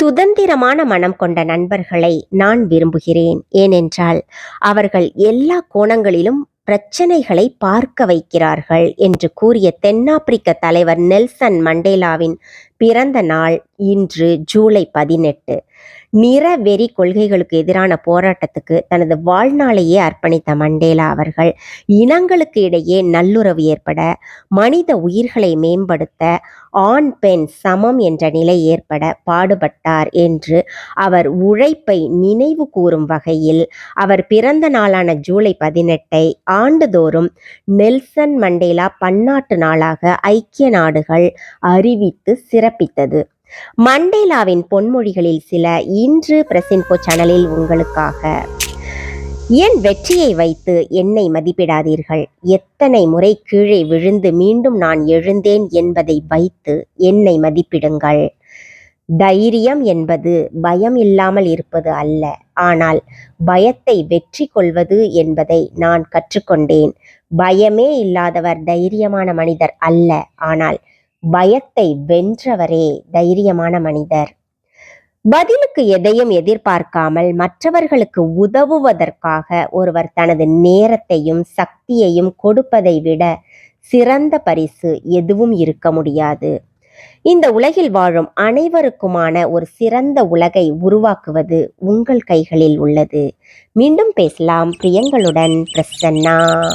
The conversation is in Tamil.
சுதந்திரமான மனம் கொண்ட நண்பர்களை நான் விரும்புகிறேன். ஏனென்றால் அவர்கள் எல்லா கோணங்களிலும் பிரச்சனைகளை பார்க்க வைக்கிறார்கள் என்று கூறிய தென்னாப்பிரிக்க தலைவர் நெல்சன் மண்டேலாவின் பிறந்த நாள் இன்று ஜூலை பதினெட்டு. நிறவெறி கொள்கைகளுக்கு எதிரான போராட்டத்துக்கு தனது வாழ்நாளையே அர்ப்பணித்த மண்டேலா அவர்கள் இனங்களுக்கு இடையே நல்லுறவு ஏற்பட மனித உயிர்களை மேம்படுத்த ஆண் பெண் சமம் என்ற நிலை ஏற்பட பாடுபட்டார் என்று அவர் உழைப்பை நினைவு கூறும் வகையில் அவர் பிறந்த நாளான ஜூலை பதினெட்டை ஆண்டுதோறும் நெல்சன் மண்டேலா பன்னாட்டு நாளாக ஐக்கிய நாடுகள் அறிவித்து சிறப்பித்தது. மண்டேலாவின் பொன்மொழிகளில் சில இன்று பிரசின்போ சேனலில் உங்களுக்காக. என் வெற்றியை வைத்து என்னை மதிப்பிடாதீர்கள். எத்தனை முறை கீழே விழுந்து மீண்டும் நான் எழுந்தேன் என்பதை வைத்து என்னை மதிப்பிடுங்கள். தைரியம் என்பது பயம் இல்லாமல் இருப்பது அல்ல. ஆனால் பயத்தை வெற்றி கொள்வது என்பதை நான் கற்றுக்கொண்டேன். பயமே இல்லாதவர் தைரியமான மனிதர் அல்ல. ஆனால் பயத்தை வென்றவரே தைரியமான மனிதர். பதிலுக்கு எதையும் எதிர்பார்க்காமல் மற்றவர்களுக்கு உதவுவதற்காக ஒருவர் தனது நேரத்தையும் சக்தியையும் கொடுப்பதை விட சிறந்த பரிசு எதுவும் இருக்க முடியாது. இந்த உலகில் வாழும் அனைவருக்குமான ஒரு சிறந்த உலகை உருவாக்குவது உங்கள் கைகளில் உள்ளது. மீண்டும் பேசலாம். பிரியங்களுடன் பிரசன்னா.